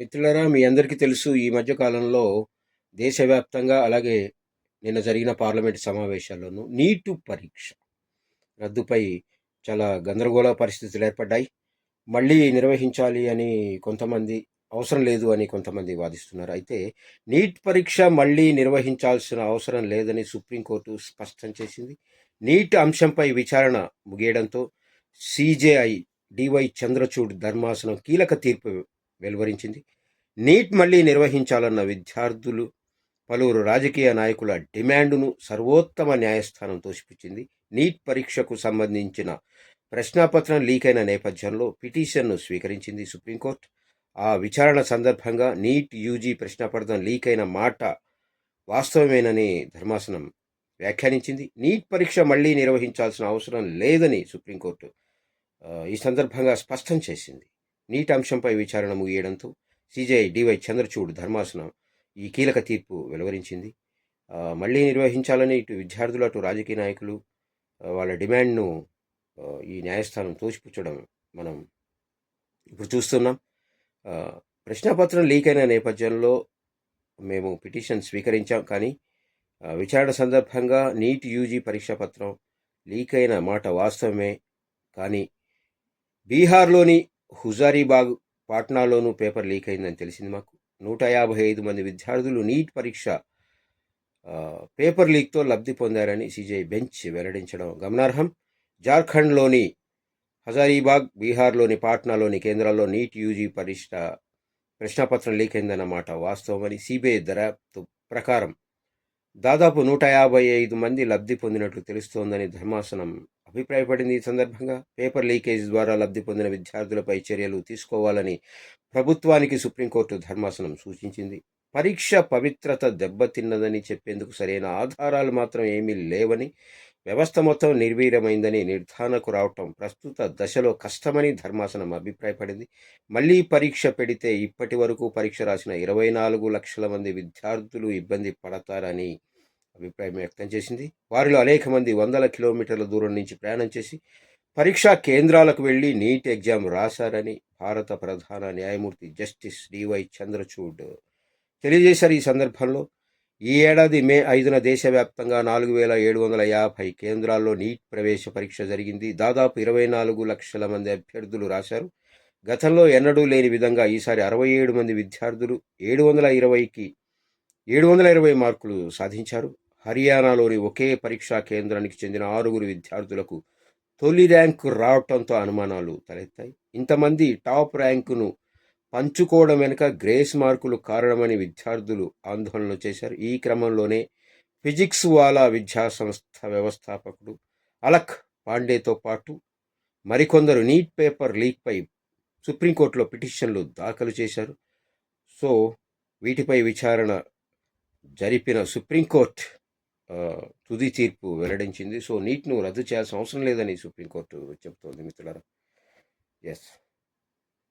మిత్రులరా మీ అందరికీ తెలుసు ఈ మధ్య కాలంలో దేశవ్యాప్తంగా అలాగే నిన్న జరిగిన పార్లమెంట్ సమావేశాల్లోనూ నీటు పరీక్ష రద్దుపై చాలా గందరగోళ పరిస్థితులు ఏర్పడ్డాయి. మళ్ళీ నిర్వహించాలి అని కొంతమంది అవసరం లేదు అని కొంతమంది వాదిస్తున్నారు. అయితే నీట్ పరీక్ష మళ్ళీ నిర్వహించాల్సిన అవసరం లేదని సుప్రీంకోర్టు స్పష్టం చేసింది. నీట్ అంశంపై విచారణ ముగియడంతో సిజేఐ డివై చంద్రచూడ్ ధర్మాసనం కీలక తీర్పు వెలువరించింది. నీట్ మళ్ళీ నిర్వహించాలన్న విద్యార్థులు పలువురు రాజకీయ నాయకుల డిమాండును సర్వోత్తమ న్యాయస్థానం తోసిపుచ్చింది. నీట్ పరీక్షకు సంబంధించిన ప్రశ్నాపత్రం లీక్ అయిన నేపథ్యంలో పిటిషన్ను స్వీకరించింది సుప్రీంకోర్టు. ఆ విచారణ సందర్భంగా నీట్ యూజీ ప్రశ్నాపత్రం లీక్ అయిన మాట వాస్తవమేనని ధర్మాసనం వ్యాఖ్యానించింది. నీట్ పరీక్ష మళ్ళీ నిర్వహించాల్సిన అవసరం లేదని సుప్రీంకోర్టు ఈ సందర్భంగా స్పష్టం చేసింది. నీట్ అంశంపై విచారణ ముగియడంతో సిజేఐ డివై చంద్రచూడ్ ధర్మాసనం ఈ కీలక తీర్పు వెలువరించింది. మళ్ళీ నిర్వహించాలని ఇటు విద్యార్థులు అటు రాజకీయ నాయకులు వాళ్ళ డిమాండ్ను ఈ న్యాయస్థానం తోసిపుచ్చడం మనం ఇప్పుడు చూస్తున్నాం. ప్రశ్నపత్రం ప్రశ్నాపత్రం లీక్ అయిన నేపథ్యంలో మేము పిటిషన్ స్వీకరించాం కానీ విచారణ సందర్భంగా నీట్ యూజీ పరీక్షా పత్రం లీక్ అయిన మాట వాస్తవమే కానీ బీహార్లోని హుజారీబాగ్ పాట్నాలోనూ పేపర్ లీక్ అయిందని తెలిసింది మాకు. నూట యాభై ఐదు మంది విద్యార్థులు నీట్ పరీక్ష పేపర్ లీక్తో లబ్ధి పొందారని సిజే బెంచ్ వెల్లడించడం గమనార్హం. జార్ఖండ్లోని హజారీబాగ్ బీహార్లోని పాట్నాలోని కేంద్రాల్లో నీట్ యూజీ పరీక్ష ప్రశ్నపత్రం లీక్ అయిందన్నమాట వాస్తవమని సిబిఐ దర్యాప్తు ప్రకారం. దాదాపు నూట యాభై ఐదు మంది లబ్ధి పొందినట్లు తెలుస్తోందని ధర్మాసనం అభిప్రాయపడింది. ఈ సందర్భంగా పేపర్ లీకేజ్ ద్వారా లబ్ధి పొందిన విద్యార్థులపై చర్యలు తీసుకోవాలని ప్రభుత్వానికి సుప్రీంకోర్టు ధర్మాసనం సూచించింది. పరీక్ష పవిత్రత దెబ్బతిన్నదని చెప్పేందుకు సరైన ఆధారాలు మాత్రం ఏమీ లేవని వ్యవస్థ మొత్తం నిర్వీర్యమైందని నిర్ధారణకు రావటం ప్రస్తుత దశలో కష్టమని ధర్మాసనం అభిప్రాయపడింది. మళ్ళీ పరీక్ష పెడితే ఇప్పటి వరకు పరీక్ష రాసిన ఇరవై నాలుగు లక్షల మంది విద్యార్థులు ఇబ్బంది పడతారని అభిప్రాయం వ్యక్తం చేసింది. వారిలో అనేక మంది వందల కిలోమీటర్ల దూరం నుంచి ప్రయాణం చేసి పరీక్షా కేంద్రాలకు వెళ్ళి నీట్ ఎగ్జామ్ రాశారని భారత ప్రధాన న్యాయమూర్తి జస్టిస్ డివై చంద్రచూడ్ తెలియజేశారు. ఈ సందర్భంలో ఈ ఏడాది మే ఐదున దేశవ్యాప్తంగా నాలుగు వేల ఏడు వందల యాభై కేంద్రాల్లో నీట్ ప్రవేశ పరీక్ష జరిగింది. దాదాపు ఇరవై నాలుగు లక్షల మంది అభ్యర్థులు రాశారు. గతంలో ఎన్నడూ లేని విధంగా ఈసారి అరవై ఏడు మంది విద్యార్థులు ఏడు వందల ఇరవైకి ఏడు వందల ఇరవై మార్కులు సాధించారు. హర్యానాలోని ఒకే పరీక్షా కేంద్రానికి చెందిన ఆరుగురు విద్యార్థులకు తొలి ర్యాంకు రావటంతో అనుమానాలు తలెత్తాయి. ఇంతమంది టాప్ ర్యాంకును పంచుకోవడం వెనుక గ్రేస్ మార్కులు కారణమని విద్యార్థులు ఆందోళన చేశారు. ఈ క్రమంలోనే ఫిజిక్స్ వాలా విద్యా సంస్థ వ్యవస్థాపకుడు అలక్ పాండేతో పాటు మరికొందరు నీట్ పేపర్ లీక్పై సుప్రీంకోర్టులో పిటిషన్లు దాఖలు చేశారు. సో వీటిపై విచారణ జరిపిన సుప్రీంకోర్టు తుది తీర్పు వెల్లడించింది. సో నీట్ను రద్దు చేయాల్సిన అవసరం లేదని సుప్రీంకోర్టు చెబుతోంది మిత్రులారా. ఎస్